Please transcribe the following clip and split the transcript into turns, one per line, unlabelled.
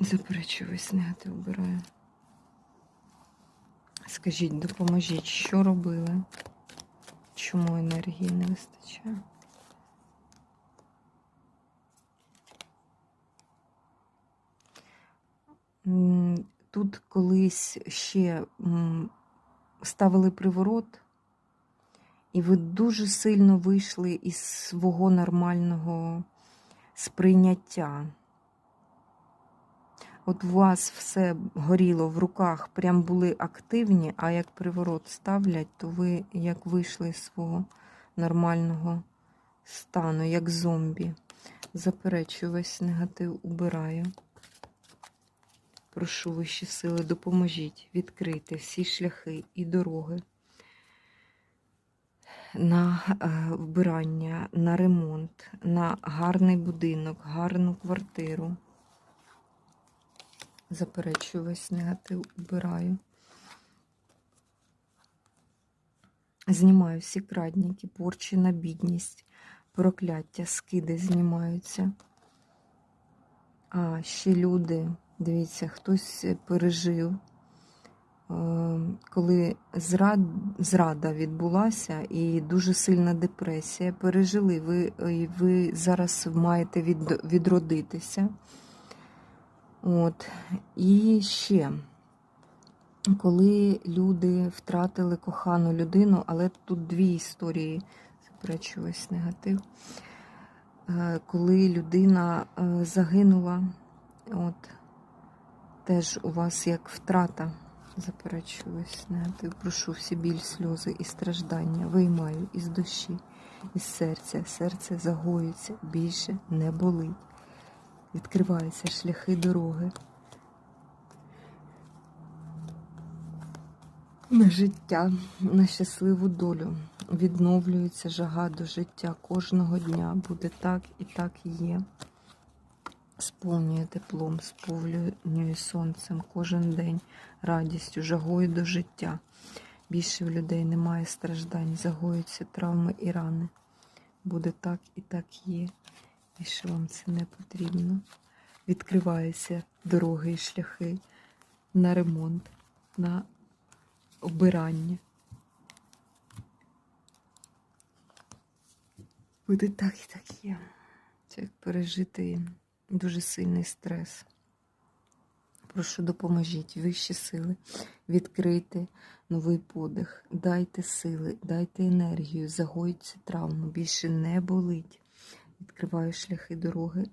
Заперечую весь обираю. Скажіть, допоможіть, що робили? Чому енергії не вистачає? Тут колись ще ставили приворот, і ви дуже сильно вийшли із свого нормального сприйняття. От у вас все горіло в руках, прям були активні, а як приворот ставлять, то ви як вийшли з свого нормального стану, як зомбі. Заперечую весь негатив, убираю. Прошу вищі сили, допоможіть відкрити всі шляхи і дороги на е, вбирання, на ремонт, на гарний будинок, гарну квартиру. Заперечую весь негатив, убираю. Знімаю всі крадніки, порчі на бідність, прокляття, скиди знімаються. А ще люди, дивіться, хтось пережив, е, коли зрад, зрада відбулася і дуже сильна депресія. Пережили, ви, ви зараз маєте від, відродитися. От. І ще, коли люди втратили кохану людину, але тут дві історії, заперечую весь негатив. Е, Коли людина е, загинула, от, теж у вас як втрата, заперечую весь негатив. Прошу всі біль, сльози і страждання, виймаю із душі, із серця. Серце загоюється, більше не болить відкриваються шляхи дороги. На життя, на щасливу долю. Відновлюється жага до життя кожного дня. Буде так і так є. Сповнює теплом, сповнює сонцем кожен день, радістю, жагою до життя. Більше в людей немає страждань, загоюються травми і рани. Буде так і так є. Більше вам це не потрібно. Відкриваються дороги і шляхи на ремонт, на обирання. Буде так і так є. Це як пережити дуже сильний стрес. Прошу, допоможіть вищі сили, відкрити новий подих, дайте сили, дайте енергію, загоїть цю травму, більше не болить. Відкриваю шляхи дороги